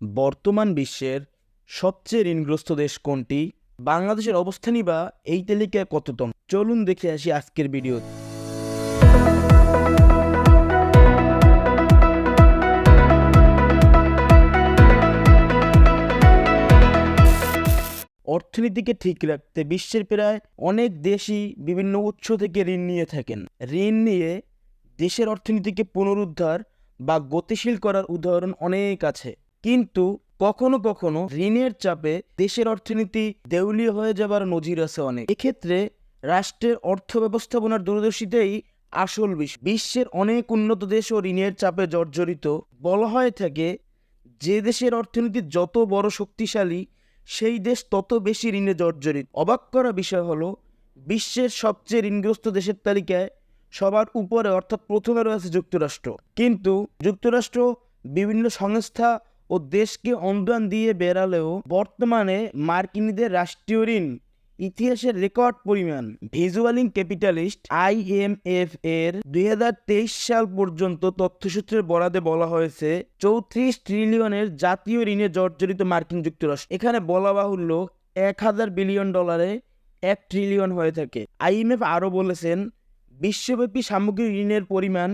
বর্তমান বিশ্বের সবচেয়ে ঋণগ্রস্ত দেশ কোনটি? বাংলাদেশের অবস্থানই বা এই তালিকায় কততম? চলুন দেখে আসি আজকের ভিডিও। অর্থনীতিকে ঠিক রাখতে বিশ্বের প্রায় অনেক দেশই বিভিন্ন উৎস থেকে ঋণ নিয়ে থাকেন। ঋণ নিয়ে দেশের অর্থনীতিকে পুনরুদ্ধার বা গতিশীল করার উদাহরণ অনেক আছে। কিন্তু কখনো কখনো ঋণের চাপে দেশের অর্থনীতি দেউলিয়া হয়ে যাবার নজির আছে অনেক। এক্ষেত্রে রাষ্ট্রের অর্থ ব্যবস্থাপনার দূরদর্শিতাই আসল বিষয় বিশ্বের অনেক উন্নত দেশও ঋণের চাপে জর্জরিত। বলা হয়ে থাকে, যে দেশের অর্থনীতি যত বড় শক্তিশালী, সেই দেশ তত বেশি ঋণে জর্জরিত। অবাক করা বিষয় হলো, বিশ্বের সবচেয়ে ঋণগ্রস্ত দেশের তালিকায় সবার উপরে অর্থাৎ প্রথমে রয়েছে যুক্তরাষ্ট্র। কিন্তু যুক্তরাষ্ট্র বিভিন্ন সংস্থা ও দেশকে অনুদান দিয়ে বেড়ালেও বর্তমানে মার্কিনীদের রাষ্ট্রীয় ঋণ, ইতিহাসের রেকর্ড পরিমাণ, ভিজুয়ালিং ক্যাপিটালিস্ট আইএমএফ এর দুই হাজার তেইশ সাল পর্যন্ত তথ্যসূত্রের বরাদে বলা হয়েছে, চৌত্রিশ ট্রিলিয়নের জাতীয় ঋণে জর্জরিত মার্কিন যুক্তরাষ্ট্র। এখানে বলা বাহুল্য, এক হাজার বিলিয়ন ডলারে এক ট্রিলিয়ন হয়ে থাকে। আইএমএফ আরও বলেছেন, বিশ্বব্যাপী সামগ্রিক ঋণের পরিমাণ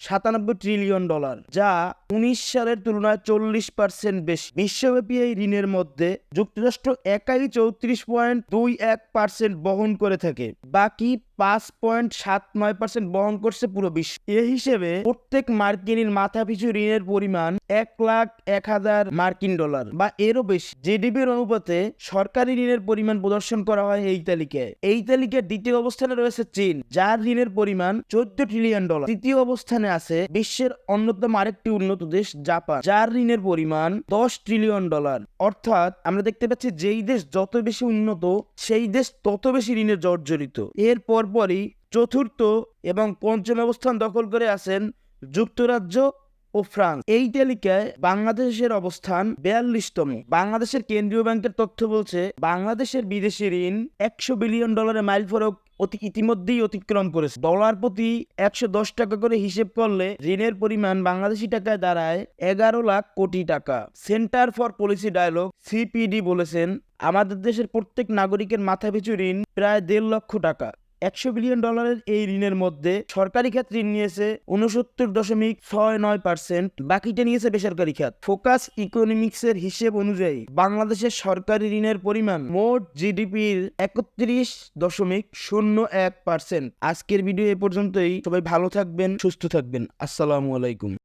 সাতানব্বই ট্রিলিয়ন ডলার যা উনিশ সালের তুলনায় চল্লিশ পার্সেন্ট বেশি। বিশ্বব্যাপী এই ঋণের মধ্যে যুক্তরাষ্ট্র একাই চৌত্রিশ পয়েন্ট দুই এক পার্সেন্ট বহন করে থাকে। বাকি পাঁচ পয়েন্ট সাত নয় পার্সেন্ট বহন করছে পুরো বিশ্ব। এ হিসেবে প্রত্যেক মার্কিনীর মাথাপিছু ঋণের পরিমাণ এক লাখ এক হাজার মার্কিন ডলার বা এরও বেশি। জিডিপির অনুপাতে সরকারি ঋণের পরিমাণ প্রদর্শন করা হয় এই তালিকায়। এই তালিকার দ্বিতীয় অবস্থানে রয়েছে চীন, যার ঋণের পরিমাণ চোদ্দ ট্রিলিয়ন ডলার তৃতীয় অবস্থানে আছে বিশ্বের অন্যতম আরেকটি উন্নত দেশ, জাপান, যার ঋণের পরিমাণ দশ ট্রিলিয়ন ডলার অর্থাৎ আমরা দেখতে পাচ্ছি যেই দেশ যত বেশি উন্নত, সেই দেশ তত বেশি ঋণে জর্জরিত। এর পরপরই চতুর্থ এবং পঞ্চম অবস্থান দখল করে আসেন যুক্তরাজ্য ও ফ্রান্স। এই তালিকায় বাংলাদেশের অবস্থান বিয়াল্লিশতম। বাংলাদেশের কেন্দ্রীয় ব্যাংকের তথ্য বলছে, বাংলাদেশের বিদেশি ঋণ একশো বিলিয়ন ডলারের মাইল ফরক অতি ইতিমধ্যেই অতিক্রম করেছে। ডলার প্রতি একশো দশ টাকা করে হিসেব করলে ঋণের পরিমাণ বাংলাদেশি টাকায় দাঁড়ায় এগারো লাখ কোটি টাকা। Centre for policy dialogue CPD বলেছেন, আমাদের দেশের প্রত্যেক নাগরিকের মাথাপিছু ঋণ প্রায় দেড় লক্ষ টাকা। একশো বিলিয়ন ডলারের এই ঋণের মধ্যে সরকারি খাত ঋণ নিয়েছে উনসত্তর দশমিক ছয় নয় পার্সেন্ট, বাকিটা নিয়েছে বেসরকারি খাত ফোকাস ইকোনমিক্সের হিসেব অনুযায়ী বাংলাদেশের সরকারি ঋণের পরিমাণ মোট জিডিপির একত্রিশ দশমিক শূন্য এক পার্সেন্ট। আজকের ভিডিও এ পর্যন্তই। সবাই ভালো থাকবেন, সুস্থ থাকবেন। আসসালামু আলাইকুম।